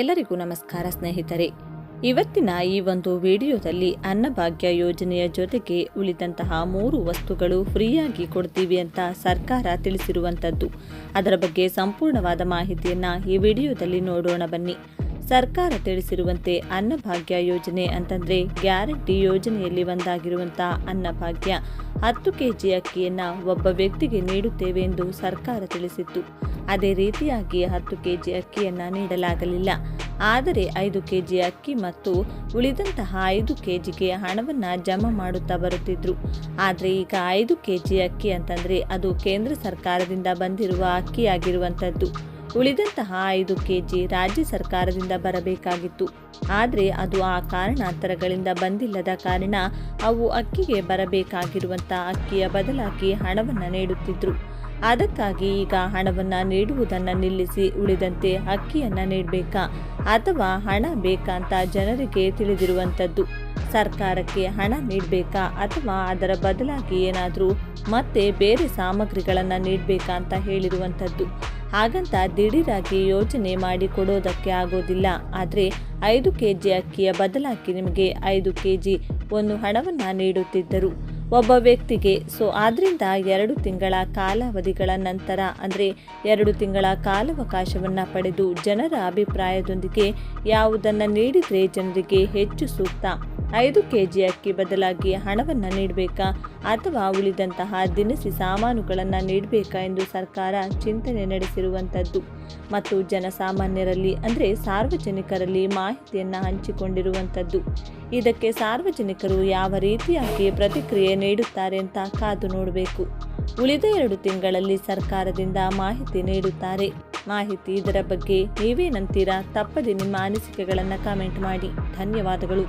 ಎಲ್ಲರಿಗೂ ನಮಸ್ಕಾರ ಸ್ನೇಹಿತರೆ. ಇವತ್ತಿನ ಈ ಒಂದು ವಿಡಿಯೋದಲ್ಲಿ ಅನ್ನಭಾಗ್ಯ ಯೋಜನೆಯ ಜೊತೆಗೆ ಉಳಿದಂತಹ ಮೂರು ವಸ್ತುಗಳು ಫ್ರೀಯಾಗಿ ಕೊಡ್ತೀವಿ ಅಂತ ಸರ್ಕಾರ ತಿಳಿಸಿರುವಂಥದ್ದು ಅದರ ಬಗ್ಗೆ ಸಂಪೂರ್ಣವಾದ ಮಾಹಿತಿಯನ್ನು ಈ ವಿಡಿಯೋದಲ್ಲಿ ನೋಡೋಣ ಬನ್ನಿ. ಸರ್ಕಾರ ತಿಳಿಸಿರುವಂತೆ ಅನ್ನಭಾಗ್ಯ ಯೋಜನೆ ಅಂತಂದ್ರೆ ಗ್ಯಾರಂಟಿ ಯೋಜನೆಯಲ್ಲಿ ಒಂದಾಗಿರುವಂಥ ಅನ್ನಭಾಗ್ಯ ಹತ್ತು ಕೆಜಿ ಅಕ್ಕಿಯನ್ನು ಒಬ್ಬ ವ್ಯಕ್ತಿಗೆ ನೀಡುತ್ತೇವೆ ಎಂದು ಸರ್ಕಾರ ತಿಳಿಸಿತ್ತು. ಅದೇ ರೀತಿಯಾಗಿ ಹತ್ತು ಕೆಜಿ ಅಕ್ಕಿಯನ್ನು ನೀಡಲಾಗಲಿಲ್ಲ. ಆದರೆ ಐದು ಕೆಜಿ ಅಕ್ಕಿ ಮತ್ತು ಉಳಿದಂತಹ ಐದು ಕೆಜಿಗೆ ಹಣವನ್ನು ಜಮಾ ಮಾಡುತ್ತಾ ಬರುತ್ತಿದ್ರು. ಆದರೆ ಈಗ ಐದು ಕೆಜಿ ಅಕ್ಕಿ ಅಂತಂದ್ರೆ ಅದು ಕೇಂದ್ರ ಸರ್ಕಾರದಿಂದ ಬಂದಿರುವ ಅಕ್ಕಿಯಾಗಿರುವಂಥದ್ದು ಉಳಿದಂತಹ ಐದು ಕೆಜಿ ರಾಜ್ಯ ಸರ್ಕಾರದಿಂದ ಬರಬೇಕಾಗಿತ್ತು. ಆದರೆ ಅದು ಆ ಕಾರಣಾಂತರಗಳಿಂದ ಬಂದಿಲ್ಲದ ಕಾರಣ ಅವು ಅಕ್ಕಿಗೆ ಬರಬೇಕಾಗಿರುವಂಥ ಅಕ್ಕಿಯ ಬದಲಾಗಿ ಹಣವನ್ನು ನೀಡುತ್ತಿದ್ದರು ಅದಕ್ಕಾಗಿ ಈಗ ಹಣವನ್ನು ನೀಡುವುದನ್ನು ನಿಲ್ಲಿಸಿ ಉಳಿದಂತೆ ಅಕ್ಕಿಯನ್ನು ನೀಡಬೇಕಾ ಅಥವಾ ಹಣ ಬೇಕಾ ಅಂತ ಜನರಿಗೆ ತಿಳಿದಿರುವಂಥದ್ದು. ಸರ್ಕಾರಕ್ಕೆ ಹಣ ನೀಡಬೇಕಾ ಅಥವಾ ಅದರ ಬದಲಾಗಿ ಏನಾದರೂ ಮತ್ತೆ ಬೇರೆ ಸಾಮಗ್ರಿಗಳನ್ನು ನೀಡಬೇಕಾ ಅಂತ ಹೇಳಿರುವಂಥದ್ದು. ಹಾಗಂತ ದಿಢೀರಾಗಿ ಯೋಜನೆ ಮಾಡಿ ಕೊಡೋದಕ್ಕೆ ಆಗೋದಿಲ್ಲ. ಆದರೆ ಐದು ಕೆ ಜಿ ಅಕ್ಕಿಯ ಬದಲಾಗಿ ನಿಮಗೆ ಐದು ಕೆ ಜಿ ಒಂದು ಹಣವನ್ನು ನೀಡುತ್ತಿದ್ದರು. ಒಬ್ಬ ವ್ಯಕ್ತಿಗೆ ಸೊ ಆದ್ದರಿಂದ ಎರಡು ತಿಂಗಳ ಕಾಲಾವಧಿಗಳ ನಂತರ, ಅಂದರೆ ಎರಡು ತಿಂಗಳ ಕಾಲಾವಕಾಶವನ್ನು ಪಡೆದು ಜನರ ಅಭಿಪ್ರಾಯದೊಂದಿಗೆ ಯಾವುದನ್ನು ನೀಡಿದರೆ ಜನರಿಗೆ ಹೆಚ್ಚು ಸೂಕ್ತ. ಐದು ಕೆ ಜಿ ಅಕ್ಕಿ ಬದಲಾಗಿ ಹಣವನ್ನು ನೀಡಬೇಕಾ ಅಥವಾ ಉಳಿದಂತಹ ದಿನಸಿ ಸಾಮಾನುಗಳನ್ನು ನೀಡಬೇಕಾ ಎಂದು ಸರ್ಕಾರ ಚಿಂತನೆ ನಡೆಸಿರುವಂಥದ್ದು ಮತ್ತು ಜನಸಾಮಾನ್ಯರಲ್ಲಿ ಅಂದರೆ ಸಾರ್ವಜನಿಕರಲ್ಲಿ ಮಾಹಿತಿಯನ್ನು ಹಂಚಿಕೊಂಡಿರುವಂಥದ್ದು ಇದಕ್ಕೆ ಸಾರ್ವಜನಿಕರು ಯಾವ ರೀತಿಯಾಗಿ ಪ್ರತಿಕ್ರಿಯೆ ನೀಡುತ್ತಾರೆ ಅಂತ ಕಾದು ನೋಡಬೇಕು. ಉಳಿದ ಎರಡು ತಿಂಗಳಲ್ಲಿ ಸರ್ಕಾರದಿಂದ ಮಾಹಿತಿ ನೀಡುತ್ತಾರೆ. ಮಾಹಿತಿ ಇದರ ಬಗ್ಗೆ ನೀವೇನಂತೀರಾ? ತಪ್ಪದೆ ನಿಮ್ಮ ಅನಿಸಿಕೆಗಳನ್ನು ಕಾಮೆಂಟ್ ಮಾಡಿ. ಧನ್ಯವಾದಗಳು.